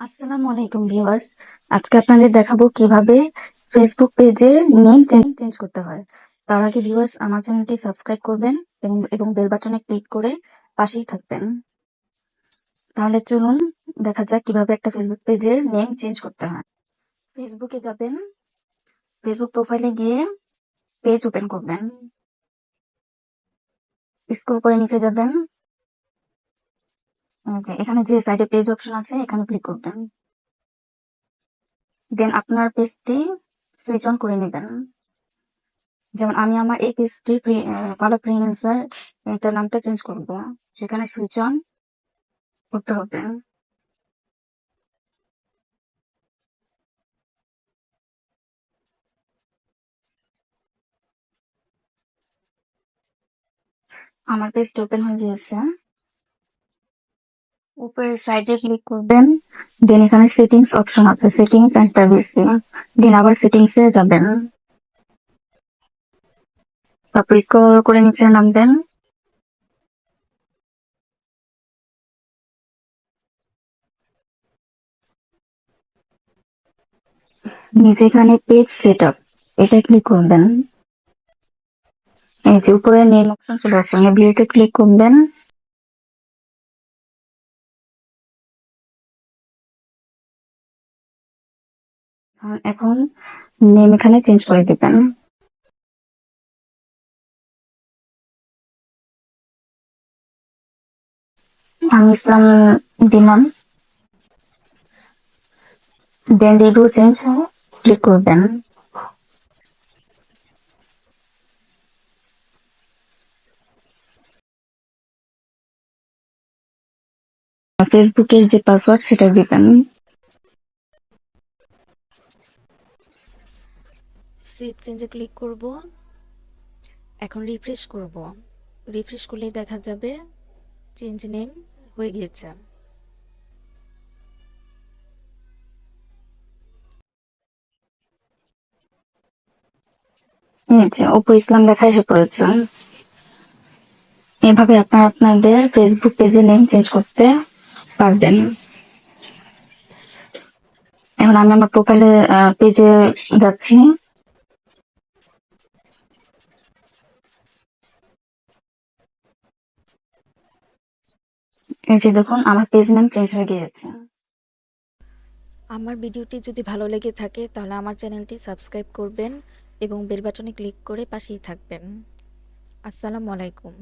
আসসালামু আলাইকুম ভিউয়ার্স। আজকে আপনাদের দেখাবো কীভাবে ফেসবুক পেজে নেম চেঞ্জ করতে হয়। তার আগে ভিউয়ার্স, আমার চ্যানেলটি সাবস্ক্রাইব করবেন এবং এবং বেল বাটনে ক্লিক করে পাশেই থাকবেন। তাহলে চলুন দেখা যাক কীভাবে একটা ফেসবুক পেজের নেম চেঞ্জ করতে হয়। ফেসবুকে যাবেন। ফেসবুক প্রোফাইলে গিয়ে পেজ ওপেন করবেন। স্ক্রল করে নিচে যাবেন। এখানে যে সাইডে পেজ অপশন আছে, এখানে ক্লিক করবেন। দেন আপনার পেজটি সুইচ অন করে নেবেন। যেমন আমি আমার এই পেজটি ভালো ফ্রিল্যান্সার এটার নামটা চেঞ্জ করব। সেখানে সুইচ অন করতে হবে। আমার পেজটা ওপেন হয়ে গিয়েছে। উপরের সাইডে ক্লিক করবেন দেন এখানে সেটিংস অপশন আছে সেটিংস এন্ড প্রাইভেসি দেন আবার সেটিংস যাবেন। তারপর স্ক্রল করে নিচে নামবেন। নিচে এখানে পেজ সেট আপ এটা ক্লিক করবেন। এই যে উপরে নেম অপশন চলে আসছে ভিউতে ক্লিক করবেন। এখন নেম এখানে চেঞ্জ করে দিবেন। আমি ইসলাম দিলাম। দেন রিভিউ চেঞ্জ ক্লিক করবেন। ফেসবুকের যে পাসওয়ার্ড সেটা দিবেন। সেভ চেঞ্জে ক্লিক করব। এখন রিফ্রেশ করব। রিফ্রেশ করলেই দেখা যাবে চেঞ্জ নেম হয়ে গিয়েছে। অপু ইসলাম লেখা এসে পড়েছে। এভাবে আপনারা আপনাদের ফেসবুক পেজে নেম চেঞ্জ করতে পারবেন। এখন আমি আমার প্রোফাইলে পেজে যাচ্ছি। এই যে দেখুন, আমার পেজ নাম চেঞ্জ হয়ে গিয়েছে। আমার ভিডিওটি যদি ভালো লেগে থাকে, তাহলে আমার চ্যানেলটি সাবস্ক্রাইব করবেন এবং বেল বাটনে ক্লিক করে পাশেই থাকবেন। আসসালামু আলাইকুম।